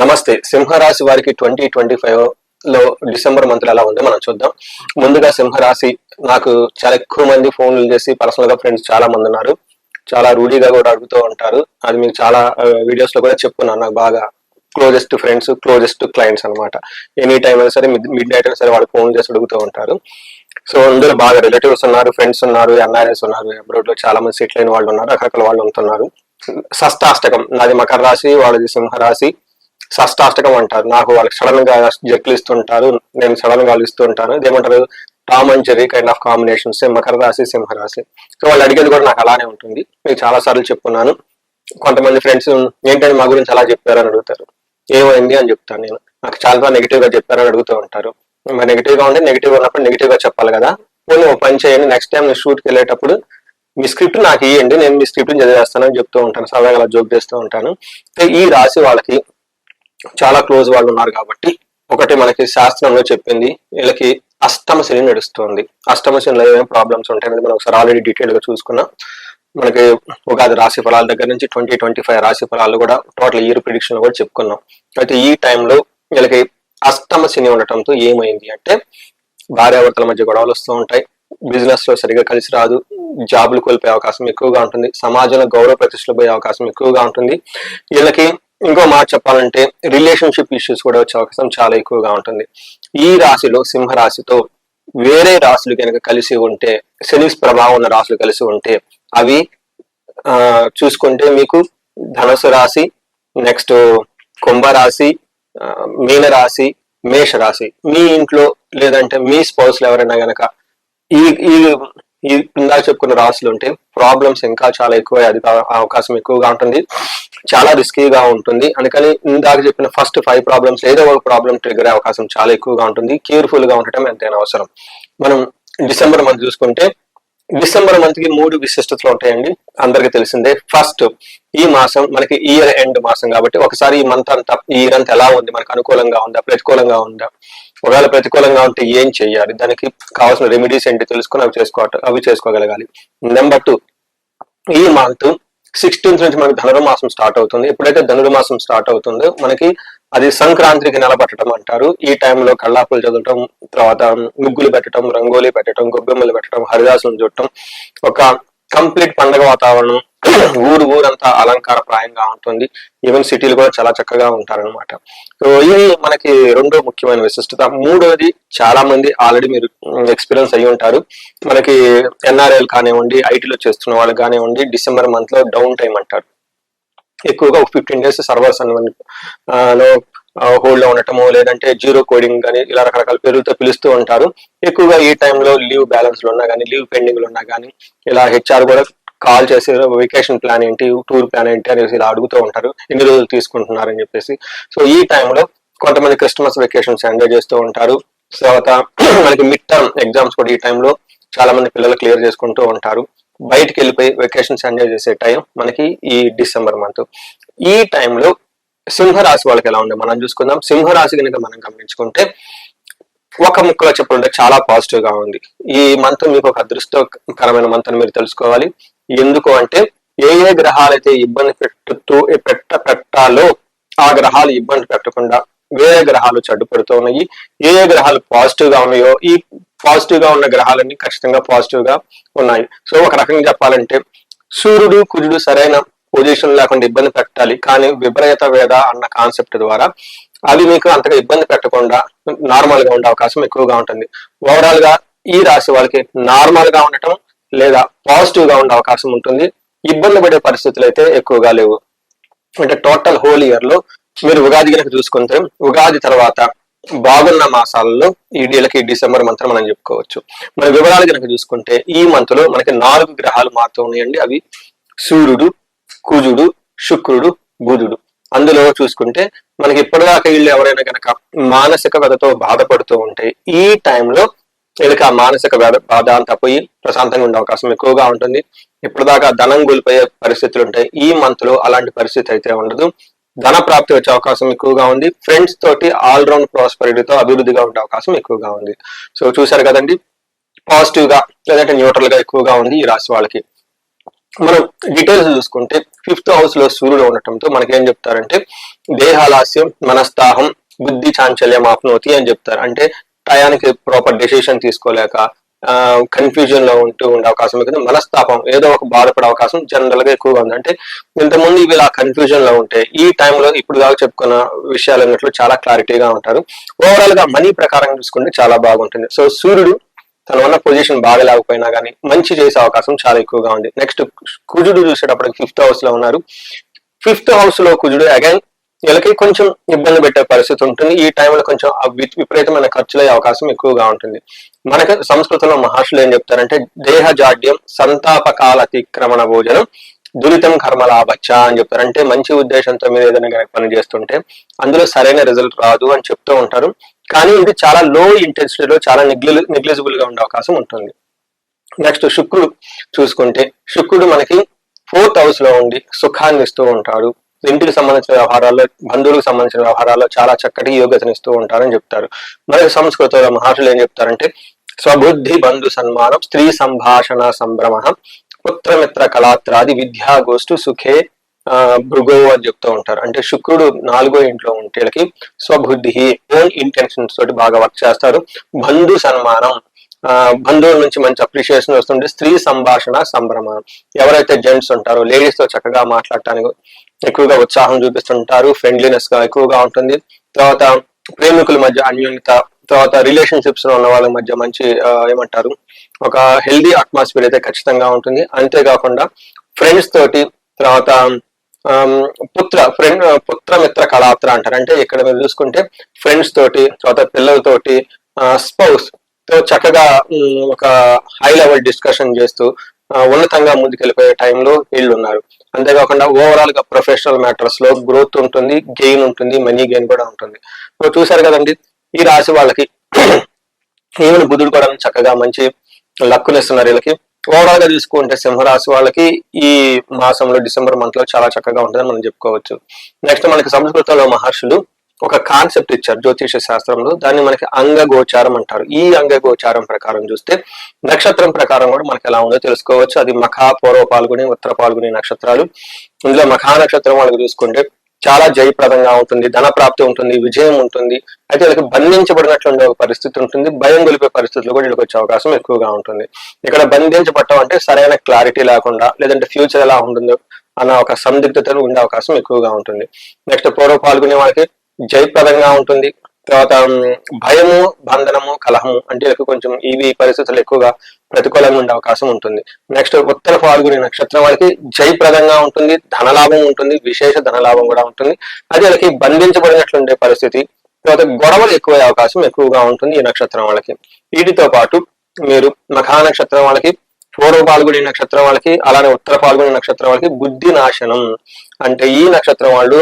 నమస్తే. సింహరాశి వారికి ట్వంటీ ట్వంటీ ఫైవ్లో డిసెంబర్ మంత్ ఎలా ఉందో మనం చూద్దాం. ముందుగా సింహరాశి నాకు చాలా ఎక్కువ మంది ఫోన్లు చేసి పర్సనల్గా ఫ్రెండ్స్ చాలా మంది ఉన్నారు. చాలా రూఢీగా కూడా అడుగుతూ ఉంటారు. అది మీకు చాలా వీడియోస్లో కూడా చెప్పుకున్నాను. నాకు బాగా క్లోజెస్ట్ ఫ్రెండ్స్ క్లోజెస్ట్ క్లయింట్స్ అన్నమాట. ఎనీ టైం అయినా సరే మిడ్ నైట్ అయినా సరే వాళ్ళు ఫోన్ చేసి అడుగుతూ ఉంటారు. సో అందులో బాగా రిలేటివ్స్ ఉన్నారు ఫ్రెండ్స్ ఉన్నారు ఎన్ఆర్ఎస్ ఉన్నారు. అబ్రోడ్లో చాలా మంది సెటిల్ అయిన వాళ్ళు ఉన్నారు రకరకాల వాళ్ళు ఉంటున్నారు. షష్టాష్టకం నాది మకర రాశి వాళ్ళది సింహరాశి. షష్టాష్టకం అంటారు. నాకు వాళ్ళకి సడన్గా జట్లు ఇస్తుంటారు నేను సడన్గా ఇస్తూ ఉంటాను ఇదేమంటారు? Tom and Jerry kind of combinations Makar రాశి సో వాళ్ళు అడిగేది కూడా నాకు అలానే ఉంటుంది. మీకు చాలా సార్లు చెప్పున్నాను. కొంతమంది ఫ్రెండ్స్ ఏంటంటే మా గురించి అలా చెప్పారు అని అడుగుతారు. ఏమైంది అని చెప్తాను నేను. నాకు చాలా నెగిటివ్గా చెప్పారని అడుగుతూ ఉంటారు. మరి నెగిటివ్గా ఉంటే నెగిటివ్ ఉన్నప్పుడు నెగిటివ్గా చెప్పాలి కదా. పోనీ ఒక పని చేయండి నెక్స్ట్ టైం నేను షూట్కి వెళ్ళేటప్పుడు మీ స్క్రిప్ట్ నాకు ఇవ్వండి నేను మీ స్క్రిప్ట్ చదివేస్తానని చెప్తూ ఉంటాను. సరదాగా అలా జోక్ చేస్తూ ఉంటాను. ఈ రాశి వాళ్ళకి చాలా క్లోజ్ వాళ్ళు ఉన్నారు కాబట్టి ఒకటి మనకి శాస్త్రంలో చెప్పింది వీళ్ళకి అష్టమ శని నడుస్తుంది. అష్టమ శనిలో ఏమేమి ప్రాబ్లమ్స్ ఉంటాయనేది మనం ఒకసారి ఆల్రెడీ డీటెయిల్గా చూసుకున్నాం. మనకి ఉగాది రాశి ఫలాల దగ్గర నుంచి ట్వంటీ ట్వంటీ ఫైవ్ రాశి ఫలాలు కూడా టోటల్ ఇయర్ ప్రిడిక్షన్ కూడా చెప్పుకున్నాం. అయితే ఈ టైంలో వీళ్ళకి అష్టమ శని ఉండటంతో ఏమైంది అంటే భార్యాభర్తల మధ్య గొడవలు వస్తూ ఉంటాయి. బిజినెస్లో సరిగా కలిసి రాదు. జాబులు కోల్పోయే అవకాశం ఎక్కువగా ఉంటుంది. సమాజంలో గౌరవ ప్రతిష్టలు పోయే అవకాశం ఎక్కువగా ఉంటుంది. వీళ్ళకి ఇంకో మాట చెప్పాలంటే రిలేషన్షిప్ ఇష్యూస్ కూడా వచ్చే అవకాశం చాలా ఎక్కువగా ఉంటుంది. ఈ రాశిలో సింహరాశితో వేరే రాశులు కనుక కలిసి ఉంటే శని ప్రభావం ఉన్న రాశులు కలిసి ఉంటే అవి ఆ చూసుకుంటే మీకు ధనుసు రాశి నెక్స్ట్ కుంభరాశి మీనరాశి మీన రాశి మేష రాశి. మీ ఇంట్లో లేదంటే మీ స్పౌస్లు ఎవరైనా గనక ఈ ఈ ఈ ఇందాక చెప్పుకున్న రాశులు ఉంటే ప్రాబ్లమ్స్ ఇంకా చాలా ఎక్కువ అది అవకాశం ఎక్కువగా ఉంటుంది. చాలా రిస్కీగా ఉంటుంది. అందుకని ఇందాక చెప్పిన ఫస్ట్ ఫైవ్ ప్రాబ్లమ్స్ ఏదో ఒక ప్రాబ్లం ట్రిగర్ అవకాశం చాలా ఎక్కువగా ఉంటుంది. కేర్ఫుల్గా ఉండటం ఎంతైనా అవసరం. మనం డిసెంబర్ మంత్ చూసుకుంటే డిసెంబర్ మంత్కి మూడు విశిష్టతలు ఉంటాయండి. అందరికి తెలిసిందే. ఫస్ట్ ఈ మాసం మనకి ఇయర్ ఎండ్ మాసం కాబట్టి ఒకసారి ఈ మంత్ అంతా ఈ ఇయర్ అంతా ఎలా ఉంది? మనకు అనుకూలంగా ఉందా? ప్రతికూలంగా ఉందా? ఒకవేళ ప్రతికూలంగా ఉంటే ఏం చేయాలి దానికి కావాల్సిన రెమెడీస్ ఏంటి తెలుసుకుని అవి చేసుకో అవి చేసుకోగలగాలి. నెంబర్ టూ ఈ మంత్ సిక్స్టీన్త్ నుంచి మనకి ధనుర్మాసం స్టార్ట్ అవుతుంది. ఎప్పుడైతే ధనుర్మాసం స్టార్ట్ అవుతుందో మనకి అది సంక్రాంతికి నిలబట్టడం అంటారు. ఈ టైంలో కళ్ళాపులు చదవటం తర్వాత ముగ్గులు పెట్టడం రంగోలీ పెట్టడం గొబ్బెమ్మలు పెట్టడం హరిదాసులు చూడటం ఒక కంప్లీట్ పండగ వాతావరణం ఊరు ఊరంతా అలంకారప్రాయంగా ఉంటుంది. ఈవెన్ సిటీలు కూడా చాలా చక్కగా ఉంటారన్నమాట. సో ఇది మనకి రెండో ముఖ్యమైన విశిష్టత మూడోది చాలా మంది ఆల్రెడీ మీరు ఎక్స్పీరియన్స్ అయ్యి ఉంటారు. మనకి ఎన్ఆర్ఎల్ కానివ్వండి ఐటీలో చేస్తున్న వాళ్ళు కానివ్వండి డిసెంబర్ మంత్లో డౌన్ టైం అంటారు. ఎక్కువగా ఫిఫ్టీన్ డేస్ సర్వర్స్ అని లో హోల్డ్లో ఉండటము లేదంటే జీరో కోడింగ్ కానీ ఇలా రకరకాల పేర్లతో పిలుస్తూ ఉంటారు. ఎక్కువగా ఈ టైంలో లీవ్ బ్యాలెన్స్ ఉన్నా కానీ లీవ్ పెండింగ్లు ఉన్నా కానీ ఇలా హెచ్ఆర్ కూడా కాల్ చేసి వెకేషన్ ప్లాన్ ఏంటి టూర్ ప్లాన్ ఏంటి అనేసి ఇలా అడుగుతూ ఉంటారు. ఎన్ని రోజులు తీసుకుంటున్నారని చెప్పేసి. సో ఈ టైంలో కొంతమంది క్రిస్టమస్ వెకేషన్స్ ఎంజాయ్ చేస్తూ ఉంటారు. తర్వాత మనకి మిడ్ టర్మ్ ఎగ్జామ్స్ కూడా ఈ టైంలో చాలా మంది పిల్లలు క్లియర్ చేసుకుంటూ ఉంటారు. బయటికి వెళ్ళిపోయి వెకేషన్స్ ఎంజాయ్ చేసే టైం మనకి ఈ డిసెంబర్ మంత్ ఈ టైంలో సింహరాశి వాళ్ళకి ఎలా ఉంది మనం చూసుకుందాం. సింహరాశి కనుక మనం గమనించుకుంటే ఒక ముక్కలో చెప్పాలంటే చాలా పాజిటివ్గా ఉంది. ఈ మంత్ మీకు ఒక అదృష్టకరమైన మంత్ అని మీరు తెలుసుకోవాలి. ఎందుకు అంటే ఏ ఏ గ్రహాలు అయితే ఇబ్బంది పెట్టుతూ పెట్ట పెట్టాలో ఆ గ్రహాలు ఇబ్బంది పెట్టకుండా వేరే గ్రహాలు చెడ్డు పెడుతూ ఉన్నాయి ఏ ఏ గ్రహాలు పాజిటివ్గా ఉన్నాయో ఈ పాజిటివ్గా ఉన్న గ్రహాలన్నీ ఖచ్చితంగా పాజిటివ్గా ఉన్నాయి. సో ఒక రకంగా చెప్పాలంటే సూర్యుడు కుజుడు సరైన పొజిషన్ లేకుండా ఇబ్బంది పెట్టాలి. కానీ విపరీత వేద అన్న కాన్సెప్ట్ ద్వారా అవి మీకు అంతగా ఇబ్బంది పెట్టకుండా నార్మల్గా ఉండే అవకాశం ఎక్కువగా ఉంటుంది. ఓవరాల్గా ఈ రాశి వాళ్ళకి నార్మల్గా ఉండటం లేదా పాజిటివ్గా ఉండే అవకాశం ఉంటుంది. ఇబ్బంది పడే పరిస్థితులు అయితే ఎక్కువగా లేవు. అంటే టోటల్ హోల్ ఇయర్లో మీరు ఉగాది కనుక చూసుకుంటే ఉగాది తర్వాత బాగున్న మాసాలలో ఈ డీలకి డిసెంబర్ మంత్ మనం చెప్పుకోవచ్చు. మన వివరాలు కనుక చూసుకుంటే ఈ మంత్లో మనకి నాలుగు గ్రహాలు మారుతూ ఉన్నాయండి. అవి సూర్యుడు కుజుడు శుక్రుడు బుధుడు. అందులో చూసుకుంటే మనకి ఇప్పటిదాకా వీళ్ళు ఎవరైనా కనుక మానసిక వ్యధతో బాధపడుతూ ఉంటే ఈ టైంలో వీళ్ళకి ఆ మానసిక వ్యధ బాధ అంతా పోయి ప్రశాంతంగా ఉండే అవకాశం ఎక్కువగా ఉంటుంది. ఇప్పటిదాకా ధనం కోల్పోయే పరిస్థితులు ఉంటాయి. ఈ మంత్లో అలాంటి పరిస్థితి అయితే ఉండదు. ధన ప్రాప్తి వచ్చే అవకాశం ఎక్కువగా ఉంది. ఫ్రెండ్స్ తోటి ఆల్ రౌండ్ ప్రాస్పరిటీతో అభివృద్ధిగా ఉండే అవకాశం ఎక్కువగా ఉంది. సో చూసారు కదండి? పాజిటివ్గా లేదంటే న్యూట్రల్గా ఎక్కువగా ఉంది ఈ రాశి వాళ్ళకి. మనం డీటెయిల్స్ చూసుకుంటే ఫిఫ్త్ హౌస్లో సూర్యుడు ఉండటంతో మనకి ఏం చెప్తారంటే దేహాలాస్యం మనస్తాహం బుద్ధి చాంచల్యం ఆప్నోతి అని చెప్తారు. అంటే టయానికి ప్రాపర్ డెసిషన్ తీసుకోలేక కన్ఫ్యూజన్లో ఉంటూ ఉండే అవకాశం కింద మనస్తాపం ఏదో ఒక బాధపడే అవకాశం జనరల్గా ఎక్కువగా ఉంది. అంటే ఇంతకుముందు ఇవి ఇలా కన్ఫ్యూజన్లో ఉంటే ఈ టైంలో ఇప్పుడు దాకా చెప్పుకున్న విషయాలు అన్నట్లు చాలా క్లారిటీగా ఉంటారు. ఓవరాల్గా మనీ ప్రకారం చూసుకుంటే చాలా బాగుంటుంది. సో సూర్యుడు తన ఉన్న పొజిషన్ బాగా లేకపోయినా కానీ మంచి చేసే అవకాశం చాలా ఎక్కువగా ఉంది. నెక్స్ట్ కుజుడు చూసేటప్పటికి ఫిఫ్త్ హౌస్లో ఉన్నారు. ఫిఫ్త్ హౌస్లో కుజుడు అగైన్ వీళ్ళకి కొంచెం ఇబ్బంది పెట్టే పరిస్థితి ఉంటుంది. ఈ టైంలో కొంచెం విపరీతమైన ఖర్చులయ్యే అవకాశం ఎక్కువగా ఉంటుంది. మనకి సంస్కృతంలో మహర్షులు ఏం చెప్తారంటే దేహ జాడ్యం సంతాపకాల అతిక్రమణ భోజనం దురితం కర్మలాభచ్చ అని చెప్తారు అంటే మంచి ఉద్దేశంతో మీరు ఏదైనా కనుక పని చేస్తుంటే అందులో సరైన రిజల్ట్ రాదు అని చెప్తూ ఉంటారు. కానీ ఇది చాలా లో ఇంటెన్సిటీలో చాలా నెగ్లి నెగ్లిజిబుల్గా ఉండే అవకాశం ఉంటుంది. నెక్స్ట్ శుక్రుడు చూసుకుంటే శుక్రుడు మనకి ఫోర్త్ హౌస్లో ఉండి సుఖాన్ని ఇస్తూ ఉంటాడు. ఇంటికి సంబంధించిన వ్యవహారాల్లో బంధువులకు సంబంధించిన వ్యవహారాల్లో చాలా చక్కటి యోగ్యతనిస్తూ ఉంటారని చెప్తారు. మరి సంస్కృతంలో మహర్షులు ఏం చెప్తారంటే స్వబుద్ధి బంధు సన్మానం స్త్రీ సంభాషణ సంభ్రమ పుత్రమిత్ర కళాత్రాది విద్యాగోష్ఠు సుఖే భృగో అని చెప్తూ ఉంటారు. అంటే శుక్రుడు నాలుగో ఇంట్లో ఉంటే స్వబుద్ధి ఓన్ ఇంటెన్షన్స్ తోటి బాగా వర్క్ చేస్తారు. బంధు సన్మానం. ఆ బంధువుల నుంచి మంచి అప్రిషియేషన్ వస్తుంటే స్త్రీ సంభాషణ సంభ్రమ ఎవరైతే జెంట్స్ ఉంటారో లేడీస్తో చక్కగా మాట్లాడటానికి ఎక్కువగా ఉత్సాహం చూపిస్తుంటారు. ఫ్రెండ్లీనెస్గా ఎక్కువగా ఉంటుంది. తర్వాత ప్రేమికుల మధ్య అన్యోన్యత తర్వాత రిలేషన్షిప్స్లో ఉన్న వాళ్ళ మధ్య మంచి ఏమంటారు ఒక హెల్దీ అట్మాస్ఫియర్ అయితే ఖచ్చితంగా ఉంటుంది. అంతేకాకుండా ఫ్రెండ్స్ తోటి తర్వాత పుత్ర ఫ్రెండ్ పుత్ర మిత్ర కళాత్ర అంటారు. అంటే ఇక్కడ మీరు చూసుకుంటే ఫ్రెండ్స్ తోటి తర్వాత పిల్లలతోటి స్పౌస్తో చక్కగా ఒక హై లెవెల్ డిస్కషన్ చేస్తూ ఉన్నతంగా ముందుకెళ్ళిపోయే టైంలో వీళ్ళు ఉన్నారు అంతేకాకుండా ఓవరాల్గా ప్రొఫెషనల్ మ్యాటర్స్లో గ్రోత్ ఉంటుంది గెయిన్ ఉంటుంది మనీ గెయిన్ కూడా ఉంటుంది. చూసారు కదండి ఈ రాశి వాళ్ళకి ఈవెన్ బుధుడు కూడా చక్కగా మంచి లక్కునిస్తున్నారు వీళ్ళకి. ఓవరాల్గా చూసుకుంటే సింహరాశి వాళ్ళకి ఈ మాసంలో డిసెంబర్ మంత్లో చాలా చక్కగా ఉంటుందని మనం చెప్పుకోవచ్చు. నెక్స్ట్ మనకి సంస్కృతంలో మహర్షులు ఒక కాన్సెప్ట్ ఇచ్చారు జ్యోతిష శాస్త్రంలో. దాన్ని మనకి అంగగోచారం అంటారు. ఈ అంగగోచారం ప్రకారం చూస్తే నక్షత్రం ప్రకారం కూడా మనకి ఎలా ఉందో తెలుసుకోవచ్చు. అది మఖా పూర్వ పాల్గొని ఉత్తర పాల్గొని నక్షత్రాలు. ఇందులో మఖా నక్షత్రం వాళ్ళకి చూసుకుంటే చాలా జయప్రదంగా ఉంటుంది ధన ప్రాప్తి ఉంటుంది విజయం ఉంటుంది. అయితే వీళ్ళకి బంధించబడినట్లు ఉండే ఒక పరిస్థితి ఉంటుంది భయం గొలిపే పరిస్థితులు కూడా వీళ్ళకి వచ్చే అవకాశం ఎక్కువగా ఉంటుంది. ఇక్కడ బంధించబడటం అంటే సరైన క్లారిటీ లేకుండా లేదంటే ఫ్యూచర్ ఎలా ఉంటుందో అన్న ఒక సందిగ్ధతలు ఉండే అవకాశం ఎక్కువగా ఉంటుంది. నెక్స్ట్ పూర్వ పాల్గొనే వాళ్ళకి జయప్రదంగా ఉంటుంది. తర్వాత భయము బంధనము కలహము అంటే వీళ్ళకి కొంచెం ఇవి పరిస్థితులు ఎక్కువగా ప్రతికూలంగా ఉండే అవకాశం ఉంటుంది. నెక్స్ట్ ఉత్తర పాల్గొనే నక్షత్రం వాళ్ళకి జయప్రదంగా ఉంటుంది ధనలాభం ఉంటుంది విశేష ధనలాభం కూడా ఉంటుంది. అది వాళ్ళకి బంధించబడినట్లు ఉండే పరిస్థితి. తర్వాత గొడవలు ఎక్కువ అవకాశం ఎక్కువగా ఉంటుంది ఈ నక్షత్రం వాళ్ళకి. వీటితో పాటు మీరు మఖా నక్షత్రం వాళ్ళకి పూర్వ పాల్గొనే నక్షత్రం వాళ్ళకి అలానే ఉత్తర పాల్గొనే నక్షత్రం వాళ్ళకి బుద్ధి నాశనం. అంటే ఈ నక్షత్రం వాళ్ళు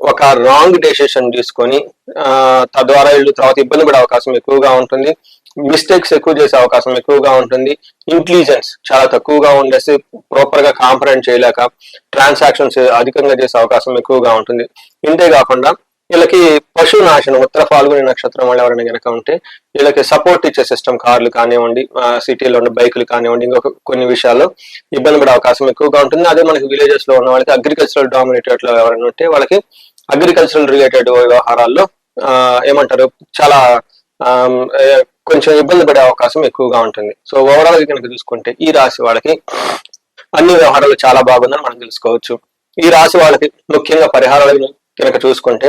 ఒక రాంగ్ డెసిషన్ తీసుకొని తద్వారా వీళ్ళు తర్వాత ఇబ్బంది పడే అవకాశం ఎక్కువగా ఉంటుంది. మిస్టేక్స్ ఎక్కువ చేసే అవకాశం ఎక్కువగా ఉంటుంది. ఇంటెలిజెన్స్ చాలా తక్కువగా ఉండేసి ప్రాపర్గా కాంపరెంట్ చేయలేక ట్రాన్సాక్షన్స్ అధికంగా చేసే అవకాశం ఎక్కువగా ఉంటుంది. ఇంతే కాకుండా వీళ్ళకి పశు నాశనం ఉత్తర ఫాల్గుని నక్షత్రం వాళ్ళు ఎవరైనా కనుక ఉంటే వీళ్ళకి సపోర్ట్ ఇచ్చే సిస్టమ్ కార్లు కానివ్వండి సిటీలో ఉన్న బైకులు కానివ్వండి ఇంకొక కొన్ని విషయాల్లో ఇబ్బంది పడే అవకాశం ఎక్కువగా ఉంటుంది. అదే మనకి విలేజెస్లో ఉన్న వాళ్ళకి అగ్రికల్చరల్ డామినేటెడ్ ఎవరైనా ఉంటే వాళ్ళకి అగ్రికల్చరల్ రిలేటెడ్ వ్యవహారాల్లో ఏమంటారు చాలా కొంచెం ఇబ్బంది పడే అవకాశం ఎక్కువగా ఉంటుంది. సో ఓవరాల్ కనుక చూసుకుంటే ఈ రాశి వాళ్ళకి అన్ని వ్యవహారాలు చాలా బాగుందని మనం తెలుసుకోవచ్చు. ఈ రాశి వాళ్ళకి ముఖ్యంగా పరిహారాలు కనుక చూసుకుంటే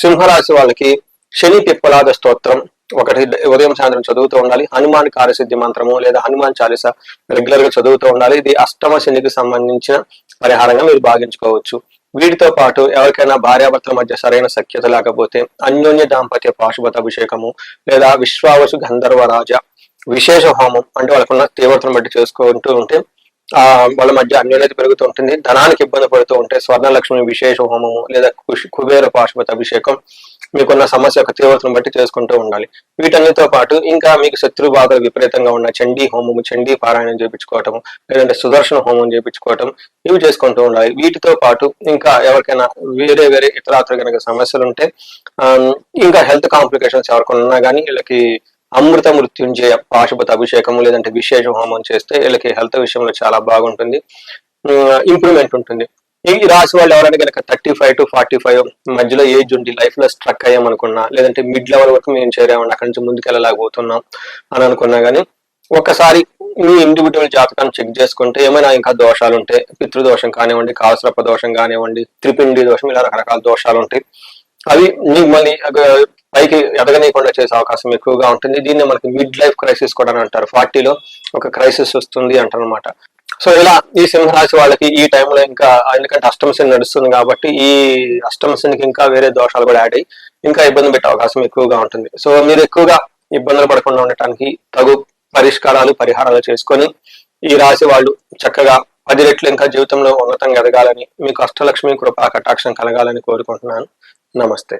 సింహరాశి వాళ్ళకి శని పిప్పలాద స్తోత్రం ఒకటి ఉదయం సాయంత్రం చదువుతూ ఉండాలి హనుమాన్ కార్యసిద్ధి మంత్రము లేదా హనుమాన్ చాలీస రెగ్యులర్గా చదువుతూ ఉండాలి. ఇది అష్టమ శనికి సంబంధించిన పరిహారంగా మీరు భావించుకోవచ్చు. వీటితో పాటు ఎవరికైనా భార్యాభర్తల మధ్య సరైన సఖ్యత లేకపోతే అన్యోన్య దాంపత్య పాశుపత అభిషేకము లేదా విశ్వావసు గంధర్వ రాజ విశేష హోమం అంటే వాళ్ళకున్న తీవ్రతను బట్టి చేసుకుంటూ ఉంటే ఆ వాళ్ళ మధ్య అన్యోన్యత పెరుగుతూ ఉంటుంది ధనానికి ఇబ్బంది పడుతూ ఉంటే స్వర్ణలక్ష్మి విశేష హోమము లేదా కుష్- కుబేర పాశుపత అభిషేకం మీకున్న సమస్య యొక్క తీవ్రతను బట్టి చేసుకుంటూ ఉండాలి. వీటన్నిటితో పాటు ఇంకా మీకు శత్రు బాధలు విపరీతంగా ఉన్న చండీ హోమము చండీ పారాయణం చేయించుకోవటం లేదంటే సుదర్శన హోమం చేయించుకోవటం ఇవి చేసుకుంటూ ఉండాలి. వీటితో పాటు ఇంకా ఎవరికైనా వేరే వేరే ఇతరాత్ర కనుక సమస్యలు ఉంటే ఇంకా హెల్త్ కాంప్లికేషన్స్ ఎవరికైనా ఉన్నా కానీ వీళ్ళకి అమృత మృత్యుంజయ పాశుపత అభిషేకం లేదంటే విశేష హోమం చేస్తే వీళ్ళకి హెల్త్ విషయంలో చాలా బాగుంటుంది. ఇంప్రూవ్మెంట్ ఉంటుంది. ఈ రాశి వాళ్ళు ఎవరైనా కనుక thirty five to forty five మధ్యలో ఏజ్ ఉండి లైఫ్లో స్ట్రక్ అయ్యామనుకున్నా లేదంటే మిడ్ లెవెల్ వరకు మేము చేరామండి అక్కడి నుంచి ముందుకు వెళ్ళలేకపోతున్నాం అని అనుకున్నా గానీ ఒకసారి మీ ఇండివిజువల్ జాతకాన్ని చెక్ చేసుకుంటే ఏమైనా ఇంకా దోషాలు ఉంటాయి పితృదోషం కానివ్వండి కావసరప దోషం కానివ్వండి త్రిపిండి దోషం ఇలా రకరకాల దోషాలు ఉంటాయి. అవి మిమ్మల్ని పైకి ఎదగనీయకుండా చేసే అవకాశం ఎక్కువగా ఉంటుంది. దీన్ని మనకి మిడ్ లైఫ్ క్రైసిస్ కూడా అని అంటారు. ఫార్టీలో ఒక క్రైసిస్ వస్తుంది అంటారు అనమాట సో ఇలా ఈ సింహరాశి వాళ్ళకి ఈ టైంలో ఇంకా ఎందుకంటే అష్టమశని నడుస్తుంది కాబట్టి ఈ అష్టమశనికి ఇంకా వేరే దోషాలు కూడా యాడ్ అయ్యి ఇంకా ఇబ్బంది పెట్టే అవకాశం ఎక్కువగా ఉంటుంది. సో మీరు ఎక్కువగా ఇబ్బందులు పడకుండా ఉండటానికి తగు పరిష్కారాలు పరిహారాలు చేసుకొని ఈ రాశి వాళ్ళు చక్కగా పది రెట్లు ఇంకా జీవితంలో ఉన్నతంగా ఎదగాలని మీకు అష్టలక్ష్మి కృపా కటాక్షం కలగాలని కోరుకుంటున్నాను. నమస్తే.